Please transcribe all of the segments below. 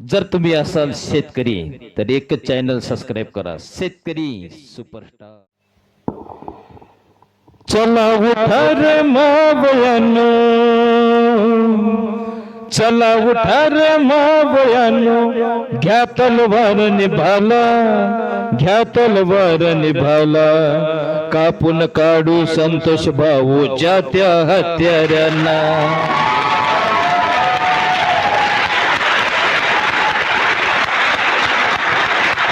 जर तुम्ही असाल शेतकरी तर एकच चॅनल सबस्क्राईब करा. शेतकरी सुपरस्टार चला उठा रे मावयानो. चला उठा रे मावयानो. घ्या तलवार निभाला घ्या तलवार निभाला. कापून काढू संतोष भाऊ ज्या त्या हत्याऱ्यांना.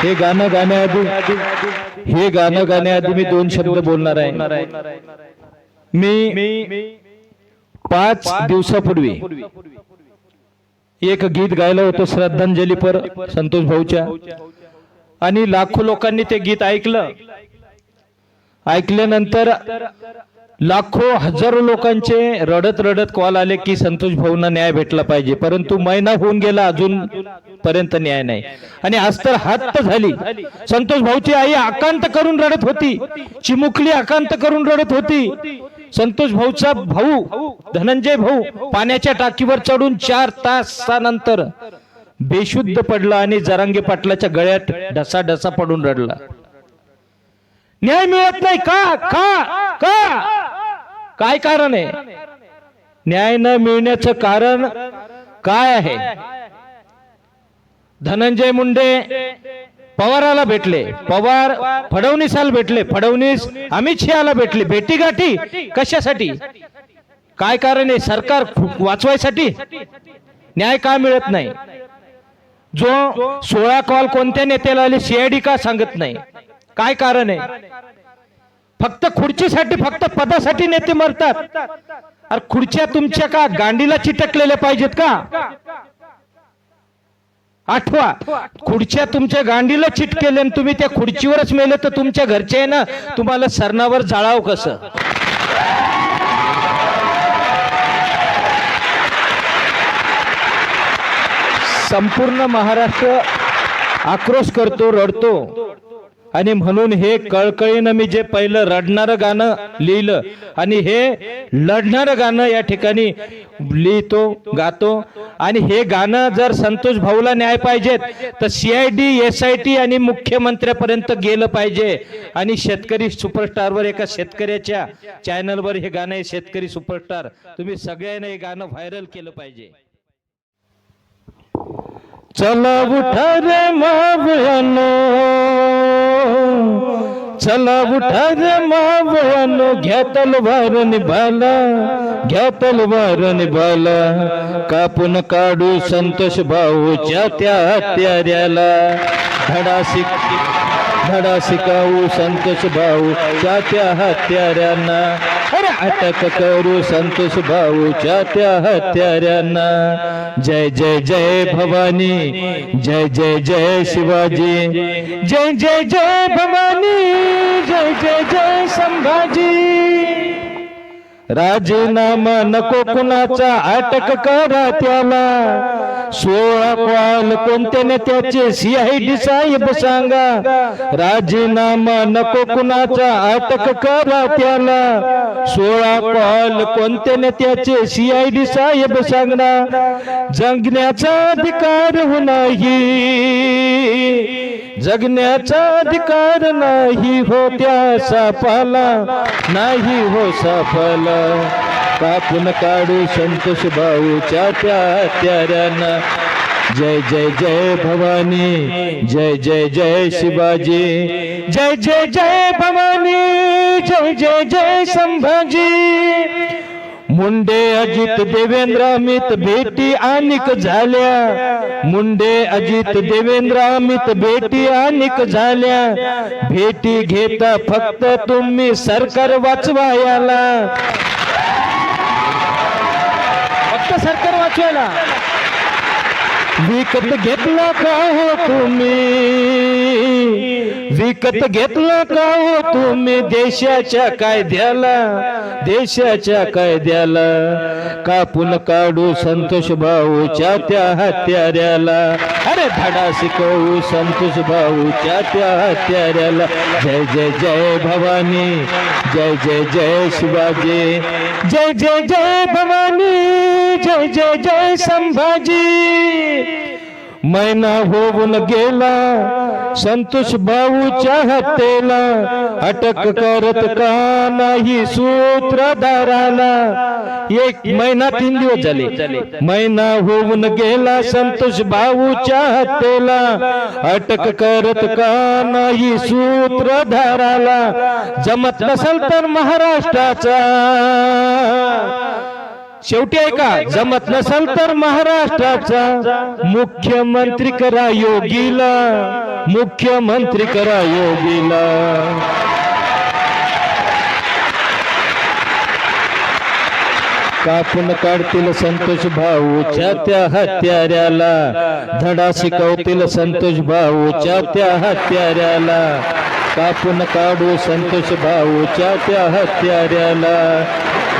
हे गाणं गाण्याआधी हे गाणं गाण्याआधी मी दोन शब्द बोलणार आहे. मी पाच दिवसापूर्वी एक गीत गायलं होतं श्रद्धांजली पर संतोष भाऊच्या. आणि लाखो लोकांनी ते गीत ऐकलं. ऐकल्यानंतर लाखो हजारो लोकांचे रडत रडत कॉल आले की संतोष भाऊंना न्याय भेटला पाहिजे. परंतु महिना होऊन गेला अजून पर्यंत न्याय नाही. आणि आज तर हात झाली. संतोष भाऊची आई आकांत करून रडत होती. चिमुकली आकांत करून रडत होती. संतोष भाऊचा भाऊ धनंजय भाऊ पाण्याच्या टाकीवर चढून चार तासानंतर बेशुद्ध पडला आणि जरांगे पाटलाच्या गळ्यात ढसा ढसा पडून रडला. न्याय मिळत नाही. का? का? का? काय कारण आहे? न्याय न मिळण्याचं कारण काय आहे? धनंजय मुंडे पवाराला भेटले. पवार फडणवीसाला भेटले. फडणवीस अमित शहाला भेटले. भेटी गाठी कशासाठी? काय कारण आहे? सरकार वाचवायसाठी? न्याय का मिळत नाही? जो सोळा कॉल कोणत्या नेत्याला आले सीआयडी का सांगत नाही? काय कारण आहे? फक्त खुर्चीसाठी फक्त पदासाठी नेते मरतात. अरे खुर्च्या तुमच्या का? गांडीला चिटकलेल्या पाहिजेत का? आठवा खुर्च्या तुमच्या गांडीला चिटकेले आणि तुम्ही त्या खुर्चीवरच मेले तर तुमच्या घरचे आहे ना तुम्हाला सरणावर जाळाव कसं? संपूर्ण महाराष्ट्र आक्रोश करतो रडतो. आणि म्हणून हे कळकळीनं मी जे पहिलं रडणारं गाणं लिहिलं आणि हे लढणारं गाणं या ठिकाणी लिहितो गातो. आणि हे गाणं जर संतोष भाऊला न्याय पाहिजेत तर C I D S I T आणि मुख्यमंत्र्यापर्यंत गेलं पाहिजे. आणि शेतकरी सुपरस्टारवर एका शेतकऱ्याच्या चॅनलवर हे गाणं आहे शेतकरी सुपरस्टार. तुम्ही सगळ्यांनी हे गाणं व्हायरल केलं पाहिजे. चला उठा रे मावयानो चला उठा रे मावयानो घ्या तलवार निभाला घ्या तलवार निभाला. कापून काढू संतोष भाऊच्या त्या हत्याऱ्याला धडा शिक धडा शिकाऊ संतोष भाऊ त्या हत्याऱ्यांना अटक करू संतोष भाऊच्या त्या हत्याऱ्यांना. जय जय जय भवानी. जय जय जय शिवाजी. जय जय जय भवानी. जय जय जय संभाजी. राजीनामा नको कुणाचा अटक करा त्याला. सोळा कॉल कोणत्या नेत्याचे सीआयडी साहेब सांगा? राजीनामा नको कुणाचा? अटक करा त्याला सोळा कॉल कोणत्या नेत्याचे सीआयडी साहेब सांगा जगण्याचा अधिकार नाही. जगण्याचा अधिकार नाही हो त्या सापाला. नाही हो सापाला. कापून काढू संतोष भाऊच्या च्यात्याऱ्यांना जय जय जय भवानी. जय जय जय शिवाजी. जय जय जय भवानी. जय जय जय संभाजी. मुंडे अजित देवेंद्र अमित भेटी आणिक झाल्या. मुंडे अजित देवेंद्र अमित भेटी आणिक झाल्या. भेटी घेता फक्त तुम्ही सरकार वाचवायाला. सरकार वाचवायला. विकत घेतला का हो तुम्ही? विकत घेतला का हो तुम्ही देशाच्या कायद्याला? देशाच्या कायद्याला? कापून काढू संतोष भाऊच्या त्या हत्याऱ्याला. अरे धडा शिकवू संतोष भाऊच्या त्या हत्याऱ्याला. जय जय जय भवानी. जय जय जय शिवाजी. जय जय जय भवानी जय जय जय संभाजी। मैना होऊन गेला संतोष भाऊच्या हत्येला अटक करत का नाही सूत्रधाराला? एक महिना तीन दिवस झाले. महिना होऊन गेला संतोष भाऊच्या हत्येला अटक करत का नाही सूत्रधाराला? जमत नसल तर महाराष्ट्राचा. शेवटी ऐका जमत नसल तर महाराष्ट्राचा मुख्यमंत्री करा योगीला. मुख्यमंत्री करा योगीला. कापून काढतील संतोष भाऊच्या त्या हत्याऱ्याला. धडा शिकवतील संतोष भाऊच्या त्या हत्याऱ्याला. कापून काढू संतोष भाऊच्या त्या हत्याऱ्याला.